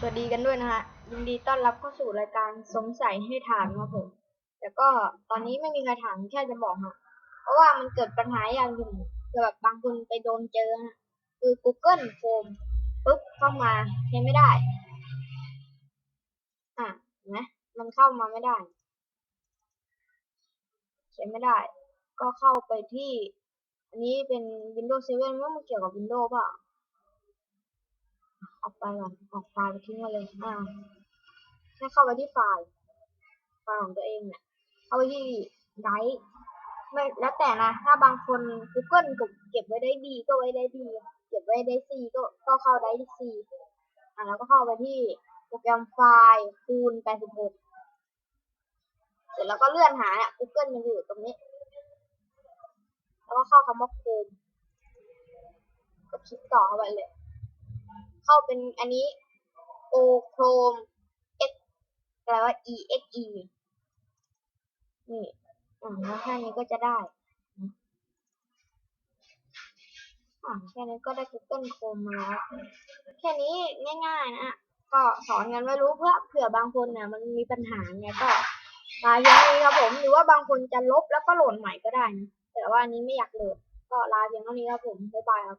สวัสดีกันด้วยนะฮะยินดีต้อนรับเข้าสู่รายการสงสัยให้ถามครับผม แต่ก็ตอนนี้ไม่มีใครถามแค่จะบอกฮะเพราะว่ามันเกิดปัญหาอย่างหนึ่งคือแบบบางคนไปโดนเจอฮะคือ Google Chrome ปุ๊บเข้ามาใช้ไม่ได้ อะเห็นไหมมันเข้ามาไม่ได้ใช้ไม่ได้ ก็เข้าไปที่ อันนี้เป็น Windows 7ว่ามันเกี่ยวกับ Windows เปล่า ออกไปก่อนออกไฟล์ไปทิ้งไว้เลยอ่าให้เข้าไปที่ไฟล์ไฟล์ของตัวเองเนี่ยเข้าไปที่ไดร์ไม่แล้วแต่นะ ถ้าบางคน Google เก็บเก็บไว้ได้ดีก็ไว้ได้ดี เก็บไว้ได้ซีก็ก็เข้าได้ซีอ่าแล้วก็เข้าไปที่โปรแกรมไฟล์คูณ86เสร็จแล้วก็เลื่อนหาเนี่ย Google มันอยู่ตรงนี้ แล้วก็เข้าคำว่า Chrome ก็คลิกต่อเข้าไปเลย เข้าเป็นอันนี้ O Chrome X แปลว่า E X E นี่อ่าแล้วแค่นี้ก็จะได้อ่าแค่นี้ก็ได้ Google Chrome มาแล้ว แค่นี้ง่ายๆนะก็สอนกันไว้รู้เพื่อเผื่อบางคนเนี่ยมันมีปัญหาไงก็ลาเพียงเท่านี้ครับผม หรือว่าบางคนจะลบแล้วก็โหลดใหม่ก็ได้นะแต่ว่านนี้ไม่อยากโหลดก็ลาเพียงเท่านี้ครับผมบ๊ายบายครับ